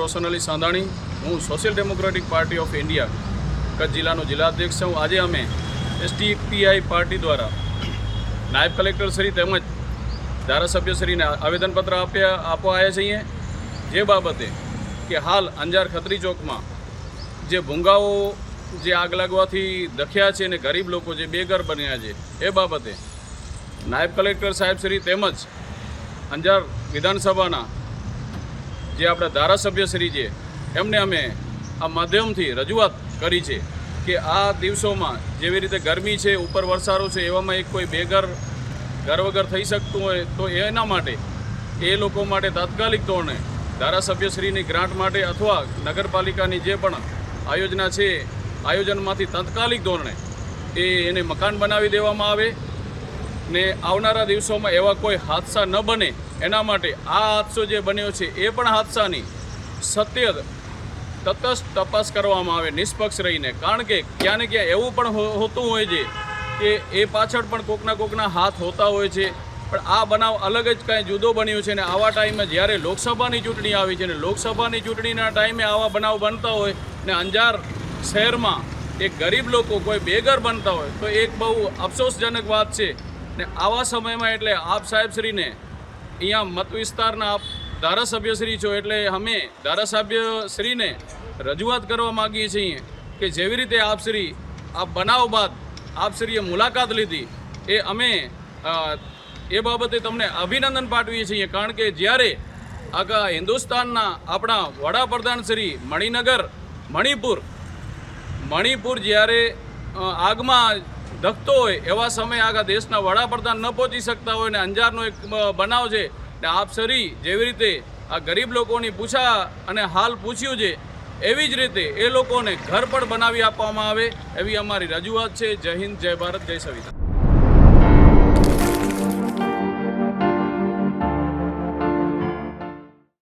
રોશન અલી સાંધાણી. હું social democratic party of India, Kutch જિલ્લાનો જિલ્લાધ્યક્ષ છું. આજે અમે એસટીપીઆઈ પાર્ટી દ્વારા નાયબ કલેક્ટર શ્રી તેમજ ધારાસભ્યશ્રીને આવેદનપત્ર આપ્યા, આપવા આવ્યા છીએ. જે બાબતે કે હાલ અંજાર ખત્રી ચોકમાં જે ભૂંગાઓ જે આગ લાગવાથી દખ્યા છે અને ગરીબ લોકો જે બેઘર બન્યા છે, એ બાબતે નાયબ કલેક્ટર સાહેબ શ્રી તેમજ અંજાર વિધાનસભાના જે આપણા ધારાસભ્યશ્રી છે, એમને અમે આ માધ્યમથી રજૂઆત કરી છે કે આ દિવસોમાં જેવી રીતે ગરમી છે, ઉપર વરસારો છે, એવામાં એક કોઈ બેઘર, ઘર વગર થઈ શકતું હોય તો એના માટે, એ લોકો માટે તાત્કાલિક ધોરણે ધારાસભ્યશ્રીની ગ્રાન્ટ માટે અથવા નગરપાલિકાની જે પણ આયોજના છે, આયોજનમાંથી તાત્કાલિક ધોરણે એ એને મકાન બનાવી દેવામાં આવે ને આવનારા દિવસોમાં એવા કોઈ હાદસા ન બને એના માટે આ હાદસો જે બન્યો છે એ પણ હાદસાની સત્ય તટસ્થ તપાસ કરવામાં આવે, નિષ્પક્ષ રહીને. કારણ કે ક્યાં ને ક્યાં એવું પણ હોતું હોય છે કે એ પાછળ પણ કોકના કોકના હાથ હોતા હોય છે. પણ આ બનાવ અલગ જ કાંઈ જુદો બન્યો છે ને આવા ટાઈમે જ્યારે લોકસભાની ચૂંટણી આવી છે ને લોકસભાની ચૂંટણીના ટાઈમે આવા બનાવ બનતા હોય ને અંજાર શહેરમાં એક ગરીબ લોકો કોઈ બેઘર બનતા હોય તો એક બહુ અફસોસજનક વાત છે. ને આવા સમયમાં એટલે આપ સાહેબશ્રીને અહીંયા મત વિસ્તારના ધારાસભ્યશ્રી છો એટલે અમે ધારાસભ્યશ્રીને રજૂઆત કરવા માગીએ છીએ કે જેવી રીતે આપશ્રી આ બનાવ બાદ આપશ્રીએ મુલાકાત લીધી એ અમે એ બાબતે તમને અભિનંદન પાઠવીએ છીએ. કારણ કે જ્યારે આખા હિન્દુસ્તાનના આપણા વડાપ્રધાન શ્રી મણિનગર, મણિપુર મણિપુર જ્યારે આગમાં ધકતો હોય એવા સમયે આખા દેશના વડાપ્રધાન ન પહોંચી શકતા હોય ને અંજારનો એક બનાવ છે ને આપ સરી જેવી રીતે આ ગરીબ લોકોની પૂછા અને હાલ પૂછ્યું છે, એવી જ રીતે એ લોકોને ઘર પણ બનાવી આપવામાં આવે એવી અમારી રજૂઆત છે. જય હિન્દ, જય ભારત, જય સંવિધાન